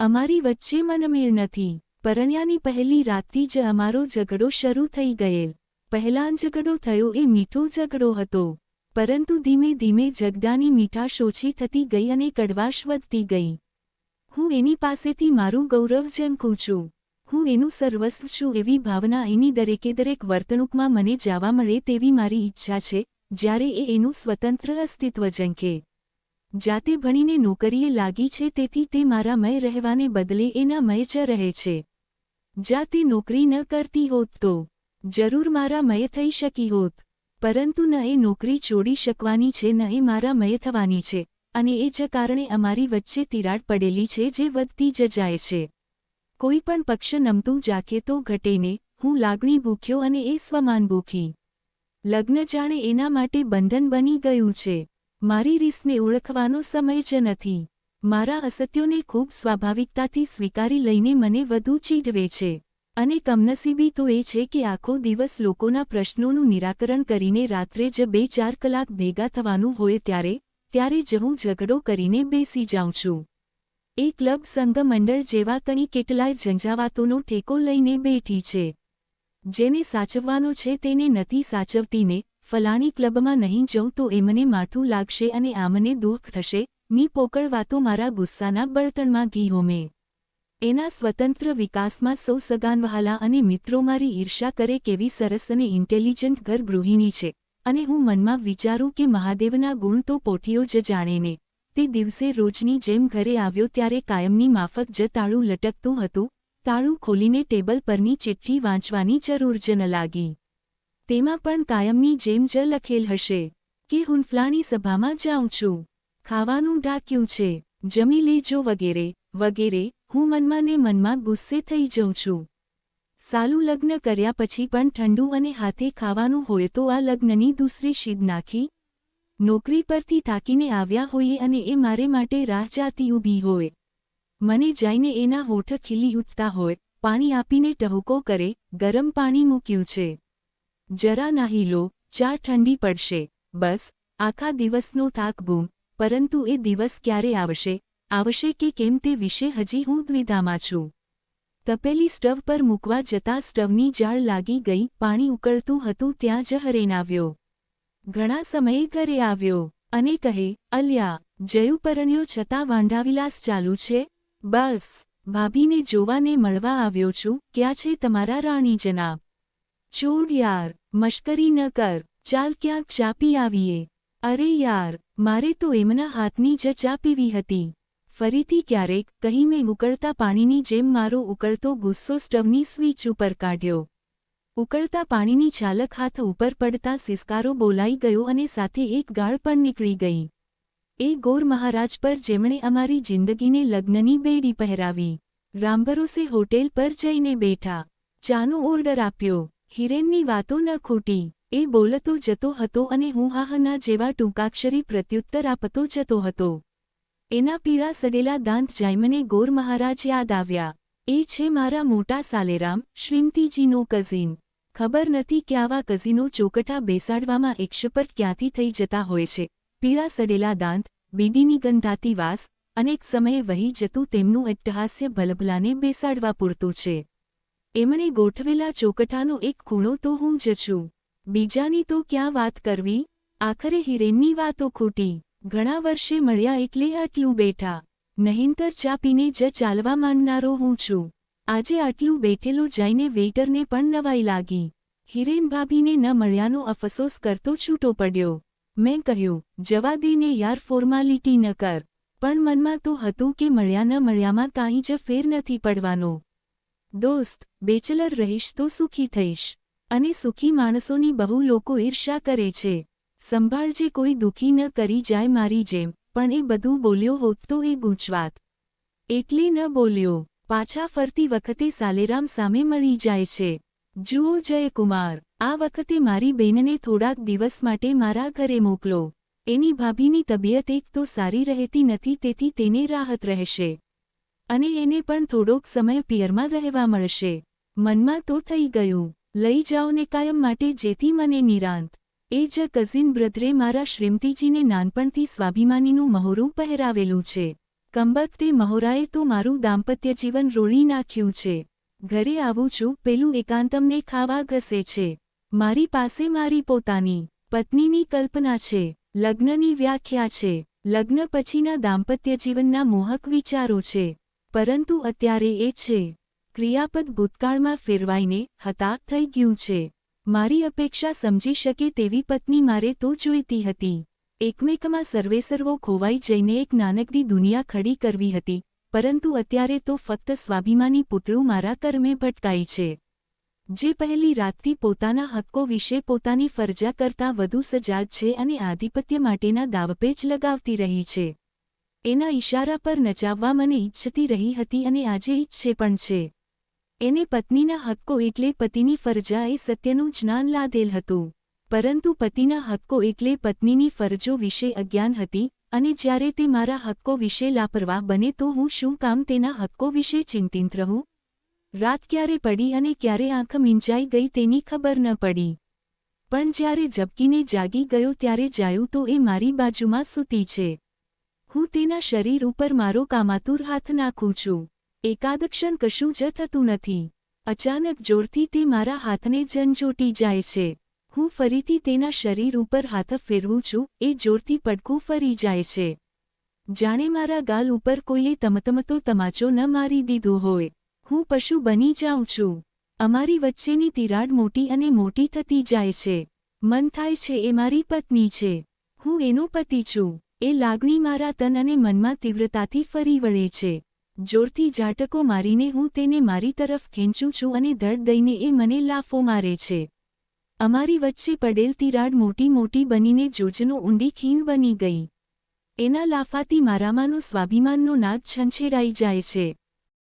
અમારી વચ્ચે મનમેળ નથી. પરણ્યાની પહેલી રાતથી જ અમારો ઝઘડો શરૂ થઈ ગયેલ. પહેલાં ઝઘડો થયો એ મીઠો ઝઘડો હતો. પરંતુ ધીમે ધીમે ઝઘડાની મીઠાશ ઓછી થતી ગઈ અને કડવાશ વધતી ગઈ. હું એની પાસેથી મારું ગૌરવ ઝંખું છું. હું એનું સર્વસ્વ છું એવી ભાવના એની દરેકે દરેક વર્તણૂકમાં મને જાવા મળે તેવી મારી ઈચ્છા છે, જ્યારે એ એનું સ્વતંત્ર અસ્તિત્વ ઝંખે. જાતે ભણીને નોકરીએ લાગી છે તેથી તે મારા મય રહેવાને બદલે એના મય જ રહે છે. જાતે નોકરી ન કરતી હોત તો જરૂર મારા મય થઈ શકી હોત, પરંતુ ન એ નોકરી છોડી શકવાની છે, ન એ મારા મય થવાની છે, અને એ જ કારણે અમારી વચ્ચે તિરાડ પડેલી છે જે વધતી જ જાય છે. કોઈ પણ પક્ષ નમતું જાકે તો ઘટેને હું લાગણી ભૂખ્યો અને એ સ્વમાન ભૂખી. લગ્ન જાણે એના માટે બંધન બની ગયું છે. મારી રીસને ઓળખવાનો સમય જ નથી. મારા અસત્યોને ખૂબ સ્વાભાવિકતાથી સ્વીકારી લઈને મને વધુ ચીડવે છે. અને કમનસીબી તો એ છે કે આખો દિવસ લોકોના પ્રશ્નોનું નિરાકરણ કરીને રાત્રે જ બે ચાર કલાક ભેગા થવાનું હોય ત્યારે ત્યારે જ હું ઝઘડો કરીને બેસી જાઉં છું. એ ક્લબ સંઘ મંડળ જેવા કંઈ કેટલાય ઝંઝાવાતોનો ઠેકો લઈને બેઠી છે. જેને સાચવવાનો છે તેને નથી સાચવતીને ફલાણી ક્લબમાં નહીં જઉં તો એમને માઠું લાગશે અને આમને દુઃખ થશે, ની પોકળવાતો મારા ગુસ્સાના બળતણમાં ઘી હોમે. એના સ્વતંત્ર વિકાસમાં સૌ સગાનવહાલા અને મિત્રો મારી ઈર્ષા કરે કેવી સરસ અને ઇન્ટેલિજન્ટ ઘર ગૃહિણી છે, અને હું મનમાં વિચારું કે મહાદેવના ગુણ તો પોઠીઓ જ જાણેને તે દિવસે રોજની જેમ ઘરે આવ્યો ત્યારે કાયમની માફક જ તાળું લટકતું હતું, તાળું ખોલીને ટેબલ પરની ચિઠ્ઠી વાંચવાની જરૂર જ ન લાગી. તેમાં પણ કાયમની જેમ જ લખેલ હશે કે હું ફલાણી સભામાં જાઉં છું. ખાવાનું ઢાંક્યું છે. જમી લેજો વગેરે વગેરે, હું મનમાં ને મનમાં ગુસ્સે થઈ જઉં છું. સાલું લગ્ન કર્યા પછી પણ ઠંડુ અને હાથે ખાવાનું હોય તો આ લગ્નની દૂસરી શીદ નાખી. નોકરી પરથી થાકીને આવ્યા હોઈએ અને એ મારે માટે રાહ જાતી ઊભી હોય. મને જઈને એના હોઠ ખીલી ઉઠતા હોય, પાણી આપીને ટહુકો કરે, ગરમ પાણી મૂક્યું છે. જરા નાહી લો, ચા ઠંડી પડશે. બસ, આખા દિવસનો થાક ગુમ પરંતુ એ દિવસ ક્યારે આવશે? આવશે કે કેમ તે વિશે હજી હું દ્વિધામાં છું. તપેલી સ્ટવ પર મૂકવા જતાં સ્ટવની જાળ લાગી ગઈ, પાણી ઉકળતું હતું ત્યાં જ હરેન આવ્યો. ઘણા સમયે ઘરે આવ્યો અને કહે, અલ્યા જયુપરણ્યો છતાં વાંઢાવિલાસ ચાલુ છે? બસ, ભાભીને જોવાને મળવા આવ્યો છું. ક્યાં છે તમારા રાણી જનાબ છોડ યાર મશ્કરી ન કર ચાલ ક્યાંક ચા પી આવીએ અરે યાર મારે તો એમના હાથની જ ચા પીવી હતી ફરીથી ક્યારેક કહી મેં ઉકળતા પાણીની જેમ મારો ઉકળતો ગુસ્સો સ્ટવની સ્વિચ ઉપર કાઢ્યો ઉકળતા પાણીની ચાલક હાથ ઉપર પડતા સિસ્કારો બોલાઈ ગયો અને સાથે એક ગાળ પણ નીકળી ગઈ એ ગોર મહારાજ પર જેમણે અમારી જિંદગીને લગ્નની બેડી પહેરાવી રામભરોસે હોટેલ પર જઈને બેઠા ચાનો ઓર્ડર આપ્યો હિરેનની વાતો ન ખૂટી. એ બોલતો જતો હતો અને હું હાહના જેવા ટૂંકાક્ષરી પ્રત્યુત્તર આપતો જતો હતો. એના પીળા સડેલા દાંત જાયમને ગોર મહારાજ યાદ આવ્યા. એ છે મારા મોટા સાલેરામ, શ્રીમતીજીનો કઝિન ખબર નથી કે આવા કઝિનો ચોકઠા બેસાડવામાં એકશપટ ક્યાંથી થઈ જતા હોય છે. પીળા સડેલા દાંત, બીડીની ગંધાતી વાસ, અનેક સમયે વહી જતું તેમનું અટ્ટહાસ્ય ભલભલાને બેસાડવા પૂરતું છે. એમણે ગોઠવેલા ચોકઠાનો એક ખૂણો તો હું જ છું. બીજાની તો ક્યાં વાત કરવી? આખરે હિરેનની વાતો ખૂટી. ઘણા વર્ષે મળ્યા એટલે આટલું બેઠા. નહીંતર ચા પીને જ ચાલવા માંડનારો હું છું. આજે આટલું બેઠેલો જઈને વેઇટરને પણ નવાઈ લાગી. હિરેન ભાભીને ન મળ્યાનો અફસોસ કરતો છૂટો પડ્યો. મેં કહ્યું, જવા દેને યાર, ફોર્માલિટી ન કર. પણ મનમાં તો હતું કે મળ્યા ન મળ્યામાં કાંઈ જ ફેર નથી પડવાનો. દોસ્ત, બેચલર રહીશ તો સુખી થઈશ. અને સુખી માણસોની બહુ લોકો ઈર્ષા કરે છે. સંભાળજે કોઈ દુઃખી ન કરી જાય મારી જેમ, પણ એ બધું બોલ્યો હોત તો એ ગૂંચવાત એટલે ન બોલ્યો. પાછા ફરતી વખતે સાલેરામ સામે મળી જાય છે. જુઓ જયકુમાર, આ વખતે મારી બહેનને થોડાક દિવસ માટે મારા ઘરે મોકલો. એની ભાભીની તબિયત એક તો સારી રહેતી નથી તેથી તેને રાહત રહેશે. અને એને પણ થોડોક સમય પિયરમાં રહેવા મળશે. મનમાં તો થઈ ગયું. લઈ જાઓને કાયમ માટે જેથી મને નિરાંત. એ જ કઝિન બ્રધરે મારા શ્રીમતીજીને નાનપણથી સ્વાભિમાનીનું મહોરું પહેરાવેલું છે. કંબક તે મહોરાએ તો મારું દાંપત્ય જીવન રોળી નાખ્યું છે. ઘરે આવું છું, પેલું એકાંતમને ખાવા ઘસે છે. મારી પાસે મારી પોતાની પત્નીની કલ્પના છે. લગ્નની વ્યાખ્યા છે. લગ્ન પછીના દાંપત્ય જીવનના મોહક વિચારો છે. પરંતુ અત્યારે એ છે, ક્રિયાપદ ભૂતકાળમાં ફેરવાઈને હતા થઈ ગયું છે. મારી અપેક્ષા સમજી શકે તેવી પત્ની મારે તો જોઈતી હતી. એકમેકમાં સર્વેસર્વો ખોવાઈ જઈને એક નાનકડી દુનિયા ખડી કરવી હતી, પરંતુ અત્યારે તો ફક્ત સ્વાભિમાની પુતળું મારા કર્મે ભટકાઈ છે. જે પહેલી રાતથી પોતાના હક્કો વિશે પોતાની ફરજા કરતાં વધુ સજાગ છે અને આધિપત્ય માટેના દાવપેચ લગાવતી રહી છે. એના ઇશારા પર નચાવવા મને ઈચ્છતી રહી હતી અને આજે ઈચ્છે પણ છે. એને પત્નીના હક્કો એટલે પતિની ફરજાએ સત્યનું જ્ઞાન લાદેલ હતું. પરંતુ પતિના હક્કો એટલે પત્નીની ફરજો વિશે અજ્ઞાન હતી અને જ્યારે તે મારા હક્કો વિશે લાપરવાહ બને તો હું શું કામ તેના હક્કો વિશે ચિંતિત રહું? રાત ક્યારે પડી અને ક્યારે આંખ મીંચાઈ ગઈ તેની ખબર ન પડી. પણ જ્યારે ઝબકીને જાગી ગયો ત્યારે જાયું તો એ મારી બાજુમાં સૂતી છે. હું તેના શરીર ઉપર મારો કામાતુર હાથ નાખું છું. એકાદ ક્ષણ કશું જ થતું નથી. અચાનક જોરથી તે મારા હાથને જંજોટી જાય છે. હું ફરીથી તેના શરીર ઉપર હાથ ફેરવું છું, એ જોરથી પડકું ફરી જાય છે. જાણે મારા ગાલ ઉપર કોઈએ તમતમતો તમાચો ન મારી દીધો હોય. હું પશુ બની જાઉં છું. અમારી વચ્ચેની તિરાડ મોટી અને મોટી થતી જાય છે. મન થાય છે એ મારી પત્ની છે. હું એનો પતિ છું. એ લાગણી મારા તન અને મનમાં તીવ્રતાથી ફરી વળે છે. જોરથી ઝાટકો મારીને હું તેને મારી તરફ ખેંચું છું અને ધડ દઈને એ મને લાફો મારે છે. અમારી વચ્ચે પડેલ તિરાડ મોટી મોટી બનીને જોજનો ઊંડી ખીણ બની ગઈ. એના લાફાથી મારામાંનો સ્વાભિમાનનો નાદ છંછેડાઈ જાય છે.